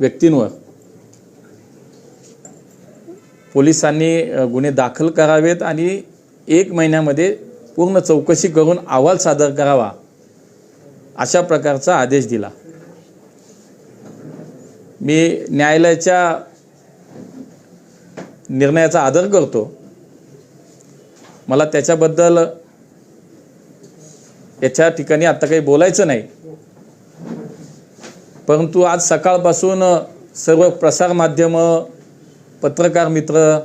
व्यक्तींवर. पोलिसांनी गुन्हे दाखल करावेत आणि एक महिन्यामध्ये पूर्ण चौकशी करून अहवाल सादर करावा अशा प्रकारचा आदेश दिला. मी न्यायालयाच्या निर्णयाचा आदर करतो. मला त्याच्याबद्दल याच्या ठिकाणी आत्ता काही बोलायचं नाही. परंतु आज सकाळपासून सर्व प्रसारमाध्यमं पत्रकार मित्र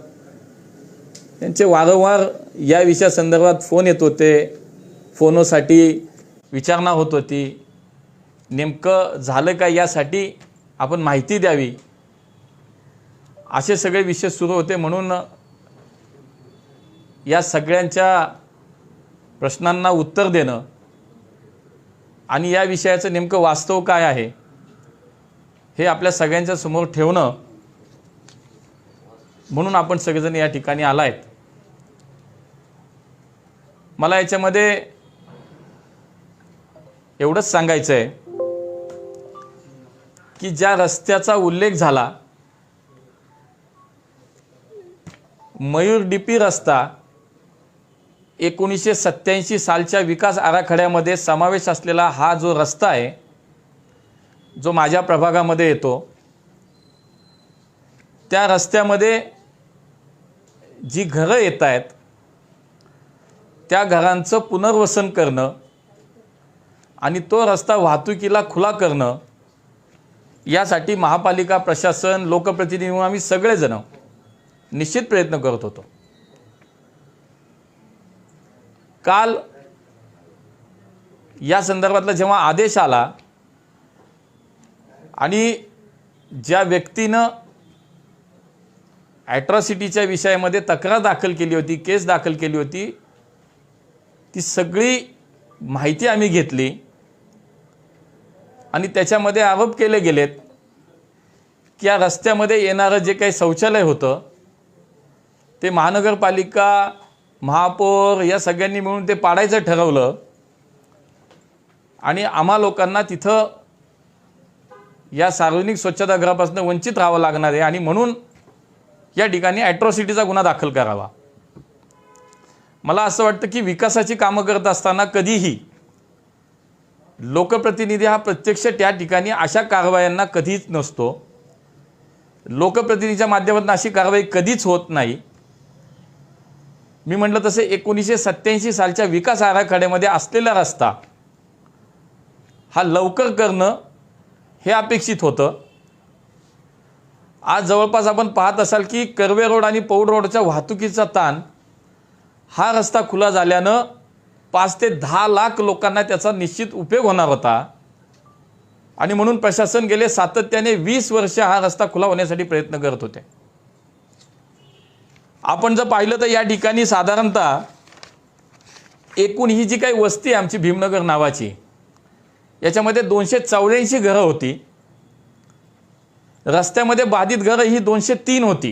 यांचे वारंवार या विषयासंदर्भात फोन येत होते. फोनोसाठी विचारणा होत होती. नेमकं झालं का यासाठी आपण माहिती द्यावी? असे सगळे विषय सुरू होते म्हणून या सगळ्यांच्या प्रश्नांना उत्तर देणं आणि या विषयाचं नेमकं वास्तव काय आहे? हे आपल्या सगळ्यांच्या समोर ठेवणं म्हणून आपण सगळेजण या ठिकाणी आलायत. मला याच्यामध्ये एवढंच सांगायचं आहे की ज्या रस्त्याचा उल्लेख झाला मयूर डीपी रस्ता एकोणीसशे सत्याऐंशी सालच्या विकास आराखड्यामध्ये समावेश असलेला हा जो रस्ता आहे जो माझ्या प्रभागामध्ये येतो त्या रस्त्यामध्ये जी घरं येत आहेत त्या घरांचं पुनर्वसन करणं आणि तो रस्ता वाहतुकीला खुला करणं यासाठी महापालिका प्रशासन लोकप्रतिनिधी म्हणून आम्ही सगळेजण निश्चित प्रयत्न करत होतो. काल या संदर्भातला जेव्हा आदेश आला आणि ज्या व्यक्तीनं ॲट्रॉसिटीच्या विषयामध्ये तक्रार दाखल केली होती केस दाखल केली होती ती सगळी माहिती आम्ही घेतली. आणि त्याच्यामध्ये आरोप केले गेलेत की या रस्त्यामध्ये येणारं जे काही शौचालय होतं ते महानगरपालिका महापौर या सगळ्यांनी मिळून ते पाडायचं ठरवलं. आणि आम्हा लोकांना तिथं या सार्वजनिक स्वच्छतागृहापासून वंचित राहावं लागणार आहे आणि म्हणून या ठिकाणी ॲट्रॉसिटीचा गुन्हा दाखल करावा. मला असं वाटतं की विकासाची कामं करत असताना कधीही लोकप्रतिनिधी हा प्रत्यक्ष त्या ठिकाणी अशा कारवायांना कधीच नसतो. लोकप्रतिनिधीच्या माध्यमातून अशी कारवाई कधीच होत नाही. मी म्हटलं तसे एकोणीसशे सत्याऐंशी सालच्या विकास आराखड्यामध्ये असलेला रस्ता हा लवकर करणं हे अपेक्षित होतं. आज जवळपास आपण पाहत असाल की कर्वे रोड आणि पौड रोडच्या वाहतुकीचा ताण हा रस्ता खुला झाल्यानं पाच ते दहा लाख लोकांना त्याचा निश्चित उपयोग होणार होता. आणि म्हणून प्रशासन गेले सातत्याने वीस वर्ष हा रस्ता खुला होण्यासाठी प्रयत्न करत होते. आपण जर पाहिलं तर या ठिकाणी साधारणतः एकूण ही जी काही वस्ती आहे आमची भीमनगर नावाची याच्यामध्ये दोनशे चौऱ्याऐंशी घरं होती. रस्त्यामध्ये बाधित घरं ही दोनशे तीन होती.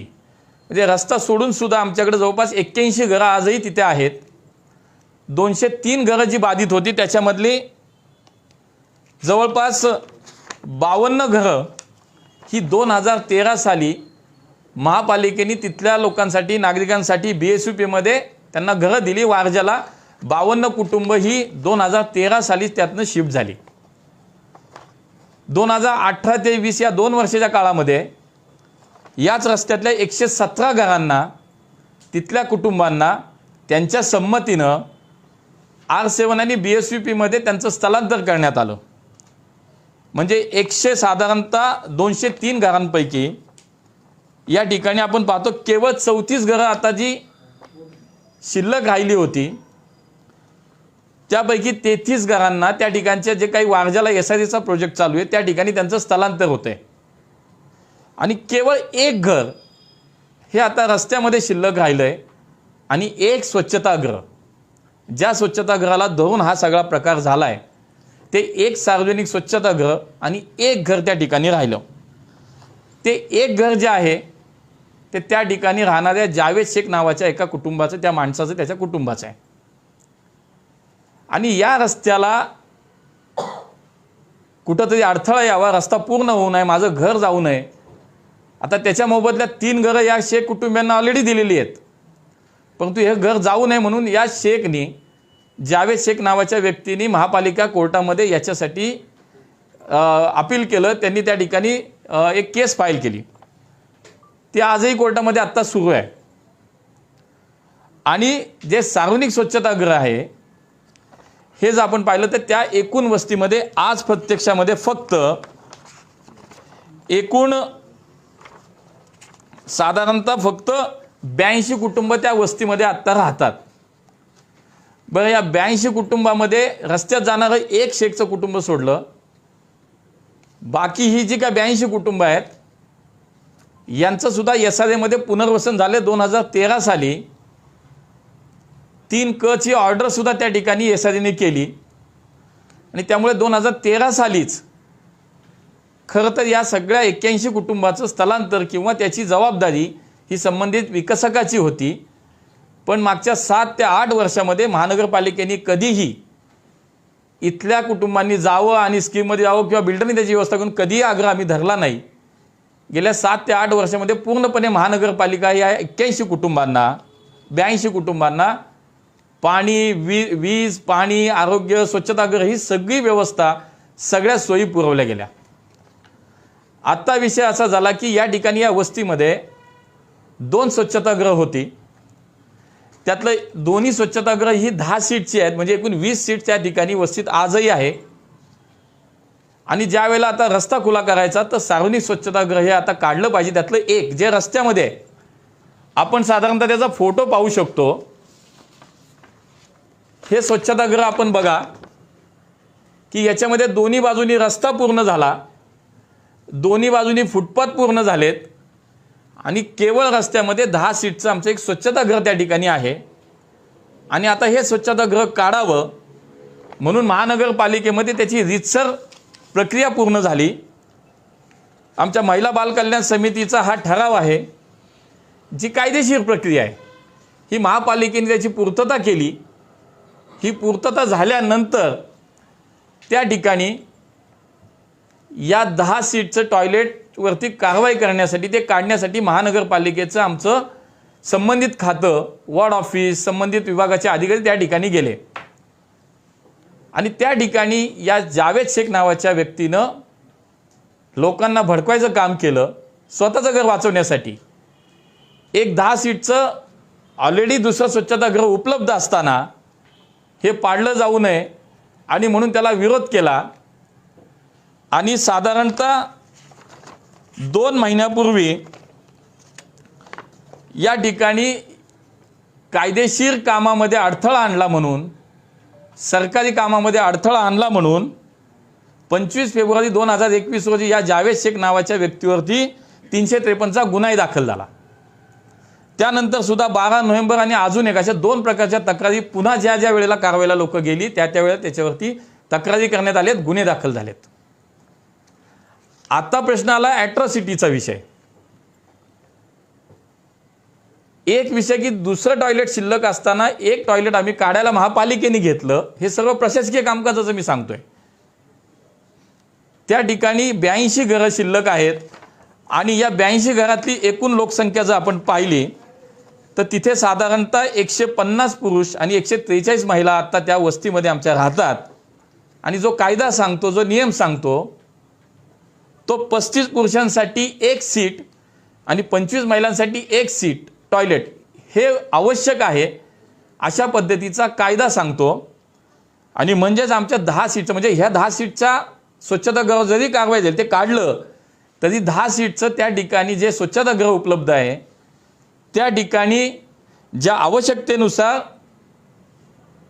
म्हणजे रस्ता सोडून सुद्धा आमच्याकडे जवळपास एक्क्याऐंशी घरं आजही तिथे आहेत. दोनशे तीन घरं जी बाधित होती त्याच्यामधली जवळपास बावन्न घरं ही दोन हजार तेरा साली महापालिकेने तिथल्या लोकांसाठी नागरिकांसाठी बी एस यू पीमध्ये त्यांना घरं दिली. वारजाला बावन्न कुटुंब ही दोन हजार तेरा सालीच त्यातनं शिफ्ट झाली. दोन हजार अठरा ते वीस या दोन वर्षाच्या काळामध्ये याच रस्त्यातल्या एकशे सतरा घरांना तिथल्या कुटुंबांना त्यांच्या संमतीनं आर सेवन आणि बी एस यू पीमध्ये त्यांचं स्थलांतर करण्यात आलं. म्हणजे एकशे साधारणतः दोनशे तीन घरांपैकी या ठिकाणी आपण पाहतो केवळ चौतीस घरं आता जी शिल्लक राहिली होती त्यापैकी तेहतीस घरांना त्या ठिकाणच्या जे काही वारजाला एस आय सीचा प्रोजेक्ट चालू आहे त्या ठिकाणी त्यांचं स्थलांतर होतं आहे आणि केवळ एक घर हे आता रस्त्यामध्ये शिल्लक राहिलं आहे आणि एक स्वच्छतागृह. ज्या स्वच्छतागृहाला धरून हा सगळा प्रकार झाला आहे ते एक सार्वजनिक स्वच्छतागृह आणि एक घर त्या ठिकाणी राहिलं. ते एक घर जे आहे ते त्या ठिकाणी राहणाऱ्या जावेद शेख नावाच्या एका कुटुंबाचं त्या माणसाचं त्याच्या कुटुंबाचं आहे. आणि या रस्त्याला कुठंतरी अडथळा यावा रस्ता पूर्ण होऊ नये माझं घर जाऊ नये. आता त्याच्या मोबदल्यात तीन घरं या शेख कुटुंबियांना ऑलरेडी दिलेली आहेत. परंतु हे घर जाऊ नये म्हणून या शेखनी जावेद शेख नावाच्या व्यक्तीने महापालिका कोर्टामध्ये याच्यासाठी अपील केलं. त्यांनी त्या ठिकाणी एक केस फाईल केली. ती आजही कोर्टामध्ये आत्ता सुरू आहे. आणि जे सार्वजनिक स्वच्छतागृह आहे हे जर आपण पाहिलं तर त्या एकूण वस्तीमध्ये आज प्रत्यक्षामध्ये फक्त एकूण साधारणतः फक्त ब्याऐंशी कुटुंब त्या वस्तीमध्ये आत्ता राहतात. बरं या ब्याऐंशी कुटुंबामध्ये रस्त्यात जाणारं एक शेखचं कुटुंब सोडलं. बाकी ही जी काय ब्याऐंशी कुटुंब आहेत यांचं सुद्धा एस आर एमध्ये पुनर्वसन झाले दोन हजार तेरा साली. तीन क ची ऑर्डर सुद्धा त्या ठिकाणी एस आय केली. आणि त्यामुळे दोन हजार तेरा सालीच खरं तर या सगळ्या एक्क्याऐंशी कुटुंबाचं स्थलांतर किंवा त्याची जबाबदारी ही संबंधित विकसकाची होती. पण मागच्या सात ते आठ वर्षामध्ये महानगरपालिकेने कधीही इथल्या कुटुंबांनी जावं आणि स्कीममध्ये जावं किंवा बिल्डरने त्याची व्यवस्था करून कधीही आग्रह आम्ही धरला नाही. गेल्या सात ते आठ वर्षामध्ये पूर्णपणे महानगरपालिका या एक्क्याऐंशी कुटुंबांना ब्याऐंशी कुटुंबांना पाणी वी वीज पाणी आरोग्य स्वच्छतागृह ही सगळी व्यवस्था सगळ्या सोयी पुरवल्या गेल्या. आत्ता विषय असा झाला की या ठिकाणी या वस्तीमध्ये दोन स्वच्छतागृह होती. त्यातलं दोन्ही स्वच्छतागृह ही दहा सीटची आहेत म्हणजे एकूण वीस सीट त्या ठिकाणी वस्तीत आजही आहे. आणि ज्या वेळेला आता रस्ता खुला करायचा तर सार्वजनिक स्वच्छतागृह हे आता काढलं पाहिजे. त्यातलं एक जे रस्त्यामध्ये आहे आपण साधारणतः त्याचा फोटो पाहू शकतो. हे स्वच्छतागृह आपण बघा की याच्यामध्ये दोन्ही बाजूनी रस्ता पूर्ण झाला दोन्ही बाजूनी फुटपाथ पूर्ण झालेत आणि केवळ रस्त्यामध्ये दहा सीटचं आमचं एक स्वच्छतागृह त्या ठिकाणी आहे. आणि आता हे स्वच्छतागृह काढावं म्हणून महानगरपालिकेमध्ये त्याची रितसर प्रक्रिया पूर्ण झाली. आमच्या महिला बालकल्याण समितीचा हा ठराव आहे जी कायदेशीर प्रक्रिया आहे. ही महापालिकेने त्याची पूर्तता केली. ही पूर्तता झाल्यानंतर त्या ठिकाणी या दहा सीटचं टॉयलेटवरती कारवाई करण्यासाठी ते काढण्यासाठी महानगरपालिकेचं आमचं संबंधित खातं वॉर्ड ऑफिस संबंधित विभागाचे अधिकारी त्या ठिकाणी गेले. आणि त्या ठिकाणी या जावेद शेख नावाच्या व्यक्तीनं लोकांना भडकवायचं काम केलं स्वतःचं घर वाचवण्यासाठी. एक दहा सीटचं ऑलरेडी दुसरं स्वच्छतागृह उपलब्ध असताना हे पाडलं जाऊ नये आणि म्हणून त्याला विरोध केला. आणि साधारणतः दोन महिन्यापूर्वी या ठिकाणी कायदेशीर कामामध्ये अडथळा आणला म्हणून सरकारी कामामध्ये अडथळा आणला म्हणून पंचवीस फेब्रुवारी दोन हजार एकवीस रोजी या जावेद शेख नावाच्या व्यक्तीवरती तीनशे त्रेपन्नचा गुन्हाही दाखल झाला. त्यानंतर सुद्धा बारा नोव्हेंबर आणि अजून एक अशा दोन प्रकारच्या तक्रारी पुन्हा ज्या ज्या वेळेला कारवाईला लोक गेली त्या त्या वेळेला त्याच्यावरती तक्रारी करण्यात आल्यात गुन्हे दाखल झालेत. आता प्रश्न आला ॲट्रॉसिटीचा विषय. एक विषय की दुसरं टॉयलेट शिल्लक असताना एक टॉयलेट आम्ही काढायला महापालिकेने घेतलं हे सर्व प्रशासकीय कामकाजाचं मी सांगतोय. त्या ठिकाणी ब्याऐंशी घरं शिल्लक आहेत आणि या ब्याऐंशी घरातली एकूण लोकसंख्या जर आपण पाहिली तर तिथे साधारणतः एकशे पन्नास पुरुष आणि एकशे त्रेचाळीस महिला आत्ता त्या वस्तीमध्ये आमच्या राहतात. आणि जो कायदा सांगतो जो नियम सांगतो तो पस्तीस पुरुषांसाठी एक सीट आणि पंचवीस महिलांसाठी एक सीट टॉयलेट. हे आवश्यक आहे अशा पद्धतीचा कायदा सांगतो. आणि म्हणजेच आमच्या दहा सीटचं म्हणजे ह्या दहा सीटचा स्वच्छतागृह जरी कारवाई झाली ते काढलं तरी दहा सीटचं त्या ठिकाणी जे स्वच्छतागृह उपलब्ध आहे त्या ठिकाणी ज्या आवश्यकतेनुसार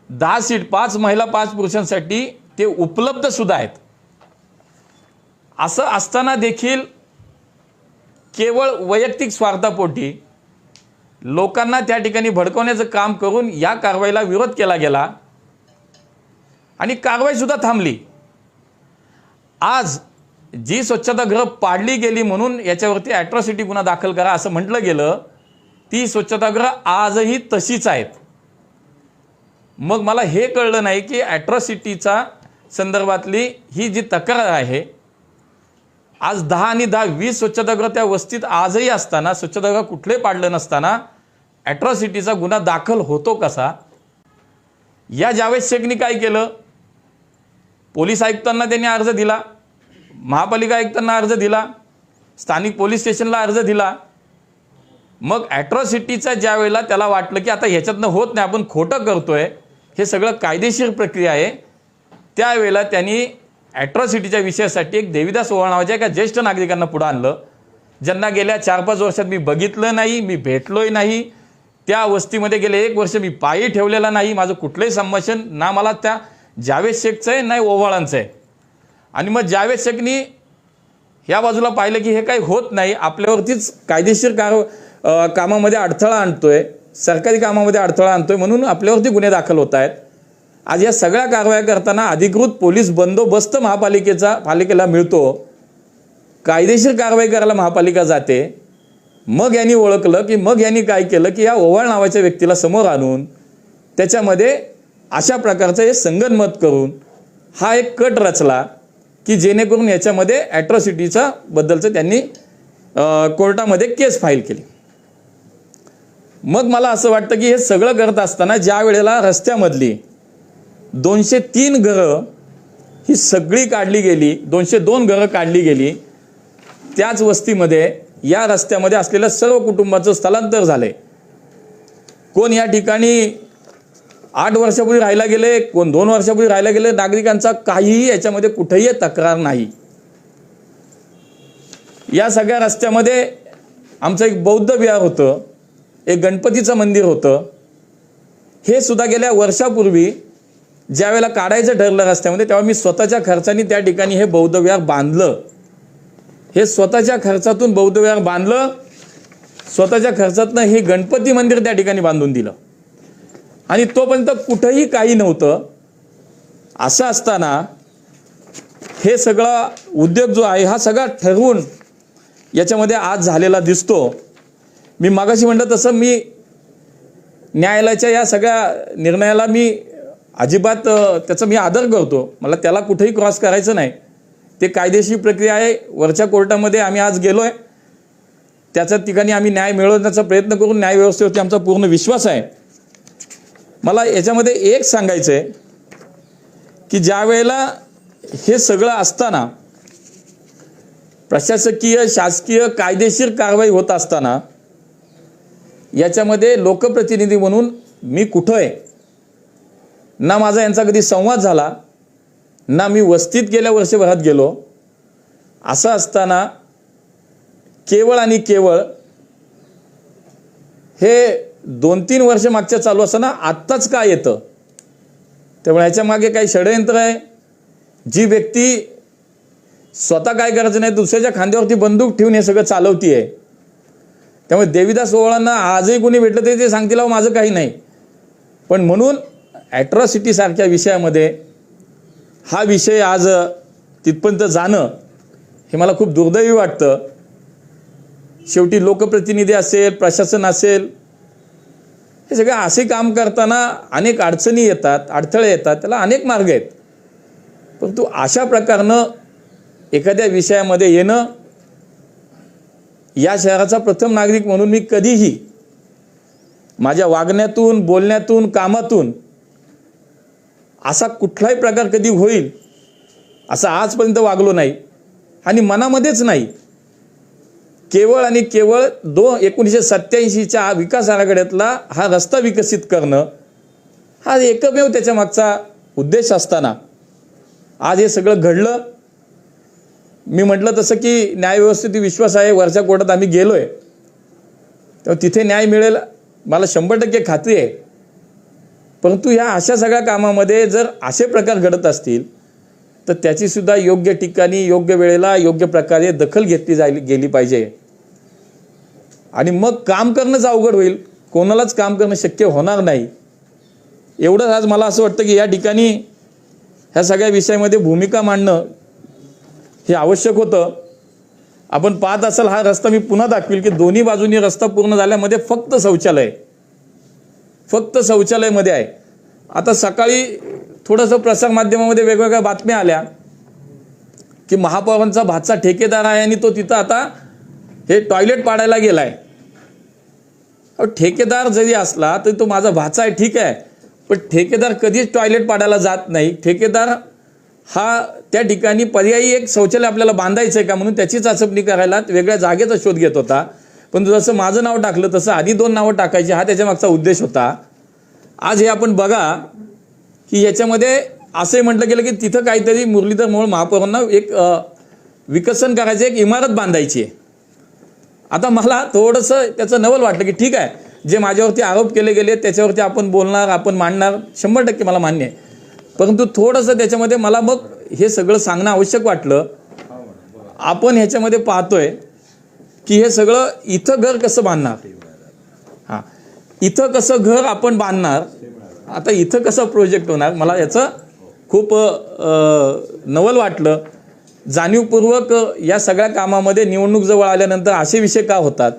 दहा सीट पाच महिला पाच पुरुषांसाठी ते उपलब्ध सुद्धा आहेत. असं असताना देखील केवळ वैयक्तिक स्वार्थापोटी लोकांना त्या ठिकाणी भडकवण्याचं काम करून या कारवाईला विरोध केला गेला आणि कारवाई सुद्धा थांबली. आज जी स्वच्छतागृह पाडली गेली म्हणून याच्यावरती ॲट्रॉसिटी गुन्हा दाखल करा असं म्हटलं गेलं ती स्वच्छतागृह आजही तशीच आहेत. मग मला हे कळलं नाही की ॲट्रॉसिटीचा संदर्भातली ही जी तक्रार आहे आज दहा आणि दहा वीस स्वच्छतागृह त्या वस्तीत आजही असताना स्वच्छतागृह कुठले पाडलं नसताना ॲट्रॉसिटीचा गुन्हा दाखल होतो कसा? या जावेद शेखनी काय केलं? पोलीस आयुक्तांना त्यांनी अर्ज दिला महापालिका आयुक्तांना अर्ज दिला स्थानिक पोलीस स्टेशनला अर्ज दिला मग ॲट्रॉसिटीचा ज्या वेळेला त्याला वाटलं की आता ह्याच्यातनं होत नाही आपण खोटं करतोय हे सगळं कायदेशीर प्रक्रिया आहे. त्यावेळेला त्यांनी ॲट्रॉसिटीच्या विषयासाठी एक देविदास ओवाळ नावाच्या एका ज्येष्ठ नागरिकांना पुढं आणलं. ज्यांना गेल्या चार पाच वर्षात मी बघितलं नाही मी भेटलोय नाही. त्या वस्तीमध्ये गेले एक वर्ष मी पायी ठेवलेला नाही माझं कुठलंही संभाषण ना मला त्या जावेद शेखचं आहे नाही ओवाळांचं आहे. आणि मग जावेद शेखनी ह्या बाजूला पाहिलं की हे काही होत नाही आपल्यावरतीच कायदेशीर कार कामामध्ये अडथळा आणतोय सरकारी कामामध्ये अडथळा आणतोय म्हणून आपल्यावरती गुन्हे दाखल होत आहेत. आज या सगळ्या कारवाया करताना अधिकृत पोलीस बंदोबस्त महापालिकेचा पालिकेला मिळतो. कायदेशीर कारवाई करायला महापालिका जाते. मग यांनी ओळखलं की मग यांनी काय केलं की या ओवाळ नावाच्या व्यक्तीला समोर आणून त्याच्यामध्ये अशा प्रकारचं हे संगनमत करून हा एक कट रचला की जेणेकरून याच्यामध्ये ॲट्रॉसिटीचा बद्दलचं त्यांनी कोर्टामध्ये केस फाईल केली. मग मला असं वाटतं की हे सगळं करत असताना ज्या वेळेला रस्त्यामधली दोनशे तीन घरं ही सगळी काढली गेली दोनशे दोन घरं काढली गेली त्याच वस्तीमध्ये या रस्त्यामध्ये असलेल्या सर्व कुटुंबाचं स्थलांतर झालंय. कोण या ठिकाणी आठ वर्षापूर्वी राहायला गेले कोण दोन वर्षापूर्वी राहायला गेले नागरिकांचा काहीही याच्यामध्ये कुठेही तक्रार नाही. या सगळ्या रस्त्यामध्ये आमचं एक बौद्ध विहार होतं. एक गणपतीचं मंदिर होतं. हे सुद्धा गेल्या वर्षापूर्वी ज्यावेळेला काढायचं ठरलं रस्त्यामध्ये तेव्हा मी स्वतःच्या खर्चाने त्या ठिकाणी हे बौद्धविहार बांधलं. हे स्वतःच्या खर्चातून बौद्धविहार बांधलं स्वतःच्या खर्चातनं हे गणपती मंदिर त्या ठिकाणी बांधून दिलं. आणि तोपर्यंत कुठंही काही नव्हतं. असं असताना हे सगळा उद्योग जो आहे हा सगळा ठरवून याच्यामध्ये आज झालेला दिसतो. मी मागाशी म्हटलं तसं मी न्यायालयाच्या या सगळ्या निर्णयाला मी अजिबात त्याचा मी आदर करतो. मला त्याला कुठेही क्रॉस करायचं नाही. ते कायदेशीर प्रक्रिया आहे. वरच्या कोर्टामध्ये आम्ही आज गेलो आहे त्याच्या ठिकाणी आम्ही न्याय मिळवण्याचा प्रयत्न करून न्यायव्यवस्थेवरती आमचा पूर्ण विश्वास आहे. मला याच्यामध्ये एक सांगायचं आहे की ज्या वेळेला हे सगळं असताना प्रशासकीय शासकीय कायदेशीर कारवाई होत असताना याच्यामध्ये लोकप्रतिनिधी म्हणून मी कुठं आहे ना माझा यांचा कधी संवाद झाला ना मी वस्तीत गेल्या वर्षभरात गेलो. असं असताना केवळ आणि केवळ हे दोन तीन वर्ष मागच्या चालू असताना आत्ताच का येतं? त्यामुळे ह्याच्या मागे काही षडयंत्र आहे. जी व्यक्ती स्वतः काय करायचं नाही दुसऱ्याच्या खांद्यावरती बंदूक ठेवून हे सगळं चालवती आहे त्यामुळे देवीदास सोहळांना आजही कोणी भेटलं तरी ते सांगतील अहो माझं काही नाही. पण म्हणून ॲट्रॉसिटीसारख्या विषयामध्ये हा विषय आज तिथपर्यंत जाणं हे मला खूप दुर्दैवी वाटतं. शेवटी लोकप्रतिनिधी असेल प्रशासन असेल हे सगळे असे काम करताना अनेक अडचणी येतात अडथळे येतात त्याला अनेक मार्ग आहेत. परंतु अशा प्रकारनं एखाद्या विषयामध्ये येणं या शहराचा प्रथम नागरिक म्हणून मी कधीही माझ्या वागण्यातून बोलण्यातून कामातून असा कुठलाही प्रकार कधी होईल असं आजपर्यंत वागलो नाही आणि मनामध्येच नाही. केवळ आणि केवळ दो एकोणीसशे सत्याऐंशीच्या विकास आराखड्यातला हा रस्ता विकसित करणं हा एकमेव त्याच्या मागचा उद्देश असताना आज हे सगळं घडलं. मी म्हटलं तसं की न्यायव्यवस्थेत विश्वास आहे वरच्या कोर्टात आम्ही गेलो आहे तेव्हा तिथे न्याय मिळेल मला शंभर टक्के खात्री आहे. परंतु ह्या अशा सगळ्या कामामध्ये जर असे प्रकार घडत असतील तर त्याचीसुद्धा योग्य ठिकाणी योग्य वेळेला योग्य प्रकारे दखल घेतली जायला गेली पाहिजे. आणि मग काम करणंच अवघड होईल. कोणालाच काम करणं शक्य होणार नाही. एवढंच आज मला असं वाटतं की या ठिकाणी ह्या सगळ्या विषयामध्ये भूमिका मांडणं हे आवश्यक होतं. आपण पाहत असाल हा रस्ता मी पुन्हा दाखवील की दोन्ही बाजूनी रस्ता पूर्ण झाल्यामध्ये फक्त शौचालय फक्त शौचालयमध्ये आहे. आता सकाळी थोडंसं प्रसारमाध्यमामध्ये वेगवेगळ्या बातम्या आल्या की महापौरांचा भातचा ठेकेदार आहे आणि तो तिथं आता हे टॉयलेट पाडायला गेलाय. आहे ठेकेदार जरी असला तरी तो माझा भाचा आहे ठीक आहे. पण ठेकेदार कधीच टॉयलेट पाडायला जात नाही. ठेकेदार हा त्या ठिकाणी पर्यायी एक शौचालय आपल्याला बांधायचं आहे का म्हणून त्याची चाचपणी करायला वेगळ्या जागेचा शोध घेत होता. पण जसं माझं नाव टाकलं तसं आधी दोन नावं टाकायची हा त्याच्यामागचा उद्देश होता. आज हे आपण बघा की याच्यामध्ये असंही म्हटलं गेलं की तिथं काहीतरी मुरलीधर मोहोळ महापौरांना एक विकसन करायचं एक इमारत बांधायची आहे. आता मला थोडंसं त्याचं नवल वाटलं की ठीक आहे जे माझ्यावरती आरोप केले गेले त्याच्यावरती आपण बोलणार आपण मांडणार शंभर टक्के मला मान्य आहे. परंतु थोडंसं त्याच्यामध्ये मला मग हे सगळं सांगणं आवश्यक वाटलं. आपण ह्याच्यामध्ये पाहतोय की हे सगळं इथं घर कसं बांधणार? हां. इथं कसं घर आपण बांधणार? आता इथं कसं प्रोजेक्ट होणार? मला याचं खूप नवल वाटलं. जाणीवपूर्वक या सगळ्या कामामध्ये निवडणूक जवळ आल्यानंतर असे विषय का होतात?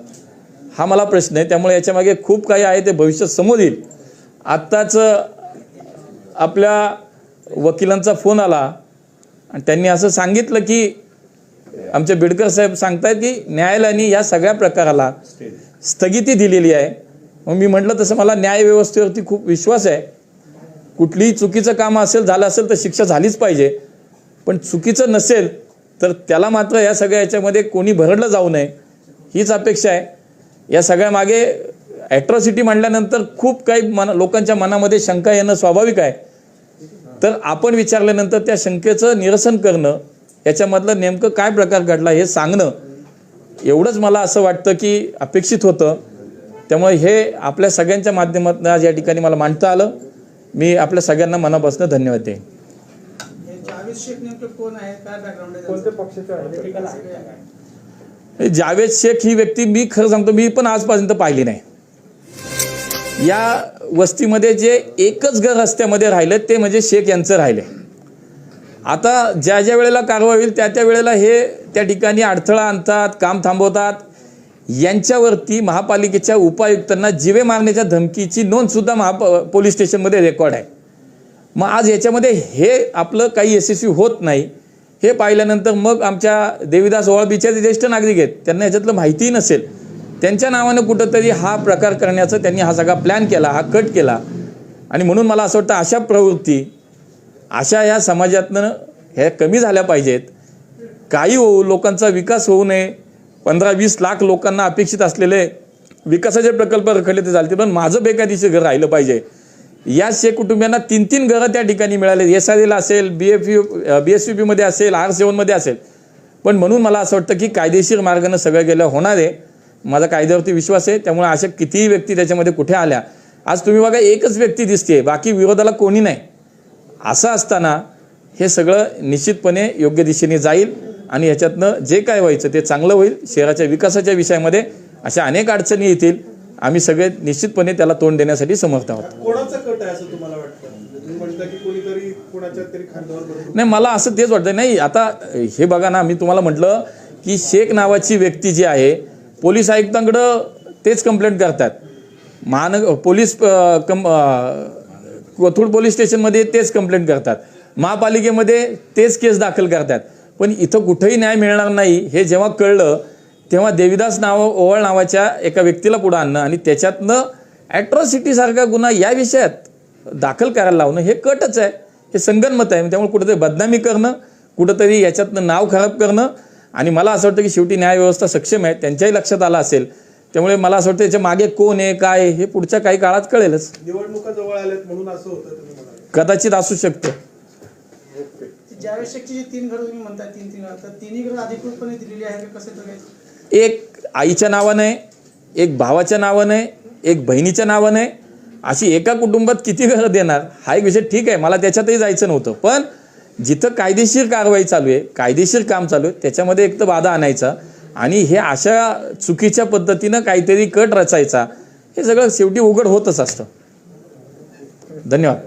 हा मला प्रश्न आहे. त्यामुळे याच्यामागे खूप काही आहे ते भविष्यात समोर येईल. आत्ताच आपल्या वकिलांचा फोन आला आणि त्यांनी असं सांगितलं की आमचे बिडकर साहेब सांगतायत की न्यायालयाने या सगळ्या प्रकाराला स्थगिती दिलेली आहे. मग मी म्हटलं तसं मला न्याय व्यवस्थेवरती खूप विश्वास आहे. कुठलीही चुकीचं काम असेल झालं असेल तर शिक्षा झालीच पाहिजे. पण चुकीचं नसेल तर त्याला मात्र या सगळ्या याच्यामध्ये कोणी भरडलं जाऊ नये. हीच अपेक्षा आहे. या सगळ्या मागे ॲट्रॉसिटी म्हणल्यानंतर खूप काही मना लोकांच्या मनामध्ये शंका येणं स्वाभाविक आहे. तर आपण विचारल्यानंतर त्या शंकेचं निरसन करणं याच्यामधलं नेमकं काय प्रकार घडला हे सांगणं एवढंच मला असं वाटतं की अपेक्षित होतं. त्यामुळे हे आपल्या सगळ्यांच्या माध्यमातून आज या ठिकाणी मला मांडता आलं. मी आपल्या सगळ्यांना मनापासून धन्यवाद देईन. जावेद शेख ही व्यक्ती मी खरं सांगतो मी पण आजपर्यंत पाहिली नाही. या वस्तीमध्ये जे एकच घर रस्त्यामध्ये राहिलं ते म्हणजे शेख यांचं राहिले. आता ज्या ज्या वेळेला कारवाई होईल त्या त्या वेळेला हे त्या ठिकाणी अडथळा आणतात काम थांबवतात. यांच्यावरती महापालिकेच्या उपायुक्तांना जिवे मारण्याच्या धमकीची नोंद सुद्धा महाप पोलीस स्टेशनमध्ये रेकॉर्ड आहे. मग आज याच्यामध्ये हे आपलं काही यशस्वी होत नाही. हे पाहिल्यानंतर मग आमच्या देवीदास ओळबीचे जे ज्येष्ठ नागरिक आहेत त्यांना याच्यातलं माहितीही नसेल. त्यांच्या नावानं कुठंतरी हा प्रकार करण्याचं त्यांनी हा सगळा प्लॅन केला हा कट केला. आणि म्हणून मला असं वाटतं अशा प्रवृत्ती अशा या समाजातनं ह्या कमी झाल्या पाहिजेत. काही होऊ लोकांचा विकास होऊ नये. पंधरा वीस लाख लोकांना अपेक्षित असलेले विकासाचे प्रकल्प रखडले ते चालते पण माझं बेकायदेशीर घर राहिलं पाहिजे. या शे कुटुंबियांना तीन तीन घरं त्या ठिकाणी मिळाले एस आर एला असेल B F U B S U पीमध्ये असेल आर सेवनमध्ये असेल. पण म्हणून मला असं वाटतं की कायदेशीर मार्गानं सगळं गेलं होणार आहे. माझा कायद्यावरती विश्वास आहे त्यामुळे अशा कितीही व्यक्ती त्याच्यामध्ये कुठे आल्या आज तुम्ही बघा एकच व्यक्ती दिसते बाकी विरोधाला कोणी नाही. असं असताना हे सगळं निश्चितपणे योग्य दिशेने जाईल आणि ह्याच्यातनं जे काय व्हायचं ते चांगलं होईल शहराच्या विकासाच्या विषयामध्ये अशा अनेक अडचणी येतील आम्ही सगळे निश्चितपणे त्याला तोंड देण्यासाठी समर्थ आहोत. कोणाचा कट आहे असं तुम्हाला वाटतं? बसून नाही मला असं तेच वाटतं नाही आता हे बघा ना मी तुम्हाला म्हटलं की शेख नावाची व्यक्ती जी आहे पोलीस आयुक्तांकडं तेच कंप्लेंट करतात. महानग पोलीस कम कोथरूड पोलीस स्टेशनमध्ये तेच कंप्लेंट करतात. महापालिकेमध्ये तेच केस दाखल करतात. पण इथं कुठंही न्याय मिळणार नाही हे जेव्हा कळलं तेव्हा देवीदास नाव ओवळ नावाच्या एका व्यक्तीला पुढं आणणं आणि त्याच्यातनं ॲट्रॉसिटीसारखा गुन्हा या विषयात दाखल करायला लावणं हे कटच आहे. हे संगनमत आहे. त्यामुळे कुठंतरी बदनामी करणं कुठंतरी याच्यातनं नाव खराब करणं आणि मला असं वाटतं की शेवटी न्यायव्यवस्था सक्षम आहे त्यांच्याही लक्षात आलं असेल. त्यामुळे मला असं वाटतं याच्या मागे कोण आहे काय हे पुढच्या काही काळात कळेलच. निवडणुका जवळ आल्यात म्हणून असं होतं कदाचित असू शकतं. एक आईच्या नावानं आहे एक भावाच्या नावानं आहे एक बहिणीच्या नावानं आहे. अशी एका कुटुंबात किती घरं देणार? हा एक विषय ठीक आहे मला त्याच्यातही जायचं नव्हतं. पण जिथं कायदेशीर कारवाई चालू आहे कायदेशीर काम चालू आहे त्याच्यामध्ये एक तर बाधा आणायचा आणि हे अशा चुकीच्या पद्धतीनं काहीतरी कट रचायचा हे सगळं शेवटी उघड होतच असतं. धन्यवाद.